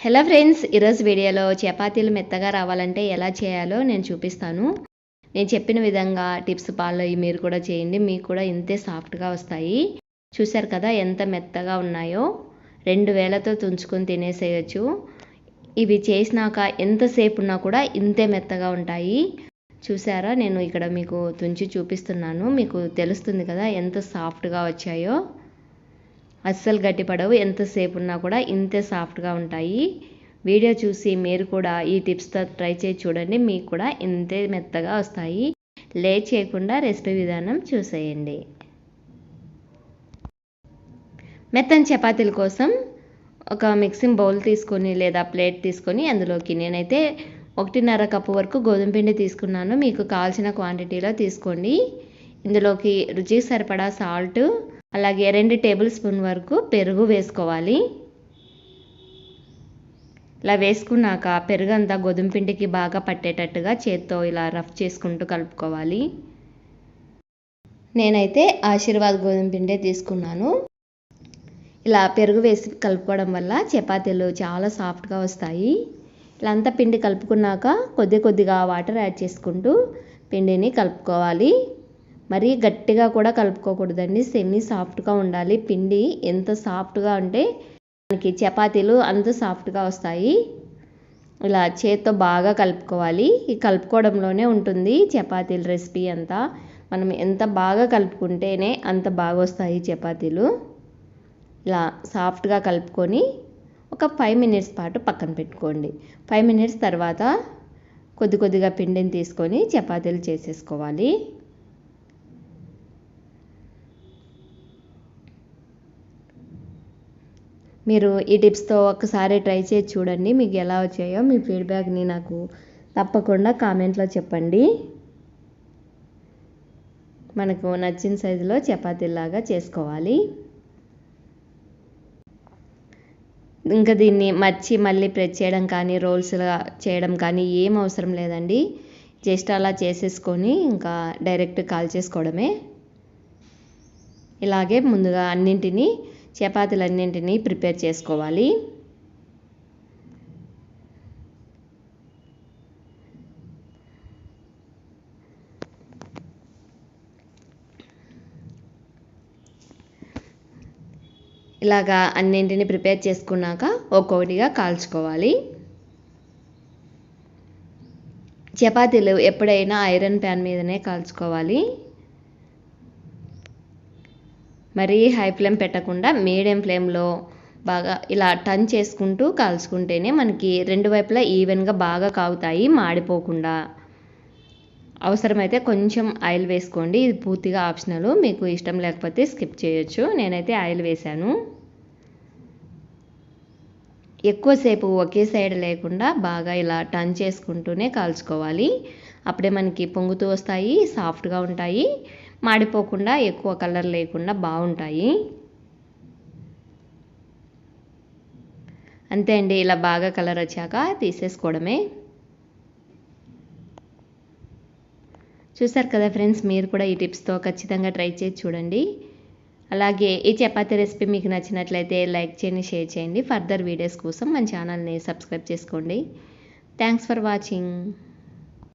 Hello friends ఈరోజు వీడియోలో చపాతీలు మెత్తగా రావాలంటే ఎలా చేయాలో నేను చూపిస్తాను. నేను చెప్పిన విధంగా టిప్స్ ఫాలో అయ్యి మీరు కూడా చేయండి మీకు కూడా ఇంతే సాఫ్ట్గా వస్తాయి. చూశారు కదా ఎంత మెత్తగా ఉన్నాయో? రెండు వేలతో తుంచుకొని తినేసేయచ్చు. ఇవి చేసినాక ఎంతసేపు ఉన్నా కూడా ఇంతే మెత్తగా ఉంటాయి. చూసారా నేను ఇక్కడ మీకు తుంచి చూపిస్తున్నాను. మీకు తెలుస్తుంది కదా ఎంత సాఫ్ట్గా వచ్చాయో. అస్సలు గట్టిపడవు ఎంతసేపు ఉన్నా కూడా ఇంతే సాఫ్ట్గా ఉంటాయి. వీడియో చూసి మీరు కూడా ఈ టిప్స్తో ట్రై చేసి చూడండి. మీకు కూడా ఇంతే మెత్తగా వస్తాయి. లేట్ చేయకుండా రెసిపీ విధానం చూసేయండి. మెత్తని చపాతీల కోసం ఒక మిక్సింగ్ బౌల్ తీసుకొని లేదా ప్లేట్ తీసుకొని అందులోకి నేనైతే ఒకటిన్నర కప్పు వరకు గోధుమ పిండి తీసుకున్నాను. మీకు కావాల్సిన క్వాంటిటీలో తీసుకోండి. ఇందులోకి రుచికి సరిపడా సాల్ట్ అలాగే రెండు టేబుల్ స్పూన్ వరకు పెరుగు వేసుకోవాలి. ఇలా వేసుకున్నాక పెరుగు అంతా గోధుమ పిండికి బాగా పట్టేటట్టుగా చేత్తో ఇలా రఫ్ చేసుకుంటూ కలుపుకోవాలి. నేనైతే ఆశీర్వాద్ గోధుమ పిండే తీసుకున్నాను. ఇలా పెరుగు వేసి కలుపుకోవడం వల్ల చపాతీలు చాలా సాఫ్ట్గా వస్తాయి. ఇలా అంతా పిండి కలుపుకున్నాక కొద్ది కొద్దిగా వాటర్ యాడ్ చేసుకుంటూ పిండిని కలుపుకోవాలి. మరీ గట్టిగా కూడా కలుపుకోకూడదండి. సెమీ సాఫ్ట్గా ఉండాలి. పిండి ఎంత సాఫ్ట్గా ఉంటే మనకి చపాతీలు అంత సాఫ్ట్గా వస్తాయి. ఇలా చేత్తో బాగా కలుపుకోవాలి. ఈ కలుపుకోవడంలోనే ఉంటుంది చపాతీల రెసిపీ అంతా. మనం ఎంత బాగా కలుపుకుంటేనే అంత బాగా వస్తాయి చపాతీలు. ఇలా సాఫ్ట్గా కలుపుకొని ఒక ఫైవ్ మినిట్స్ పాటు పక్కన పెట్టుకోండి. ఫైవ్ మినిట్స్ తర్వాత కొద్ది కొద్దిగా పిండిని తీసుకొని చపాతీలు చేసేసుకోవాలి. మీరు ఈ టిప్స్తో ఒక్కసారి ట్రై చేసి చూడండి. మీకు ఎలా వచ్చాయో మీ ఫీడ్బ్యాక్ని నాకు తప్పకుండా కామెంట్లో చెప్పండి. మనకు నచ్చిన సైజులో చపాతీలాగా చేసుకోవాలి. ఇంకా దీన్ని మర్చి మళ్ళీ ప్రెస్ చేయడం కానీ రోల్స్గా చేయడం కానీ ఏం అవసరం లేదండి. జస్ట్ అలా చేసేసుకొని ఇంకా డైరెక్ట్ కాల్ చేసుకోవడమే. ఇలాగే ముందుగా అన్నింటినీ చపాతీలన్నింటినీ ప్రిపేర్ చేసుకోవాలి. ఇలాగా అన్నింటిని ప్రిపేర్ చేసుకున్నాక ఒక్కొక్కటిగా కాల్చుకోవాలి. చపాతీలు ఎప్పుడైనా ఐరన్ ప్యాన్ మీదనే కాల్చుకోవాలి. మరీ హై ఫ్లేమ్ పెట్టకుండా మీడియం ఫ్లేమ్లో బాగా ఇలా టర్న్ చేసుకుంటూ కాల్చుకుంటేనే మనకి రెండు వైపులా ఈవెన్గా బాగా కాగుతాయి మాడిపోకుండా. అవసరమైతే కొంచెం ఆయిల్ వేసుకోండి. ఇది పూర్తిగా ఆప్షనల్. మీకు ఇష్టం లేకపోతే స్కిప్ చేయొచ్చు. నేనైతే ఆయిల్ వేశాను. ఎక్కువసేపు ఒకే సైడ్ లేకుండా బాగా ఇలా టర్న్ చేసుకుంటూనే కాల్చుకోవాలి. అప్పుడే మనకి పొంగుతూ వస్తాయి సాఫ్ట్గా ఉంటాయి. మాడిపోకుండా ఎక్కువ కలర్ లేకుండా బాగుంటాయి. అంతే అండి ఇలా బాగా కలర్ వచ్చాక తీసేసుకోవడమే. చూసారు కదా ఫ్రెండ్స్ మీరు కూడా ఈ టిప్స్తో ఖచ్చితంగా ట్రై చేసి చూడండి. అలాగే ఈ చపాతీ రెసిపీ మీకు నచ్చినట్లయితే లైక్ చేయండి షేర్ చేయండి. ఫర్దర్ వీడియోస్ కోసం మన ఛానల్ని సబ్స్క్రైబ్ చేసుకోండి. Thanks for watching.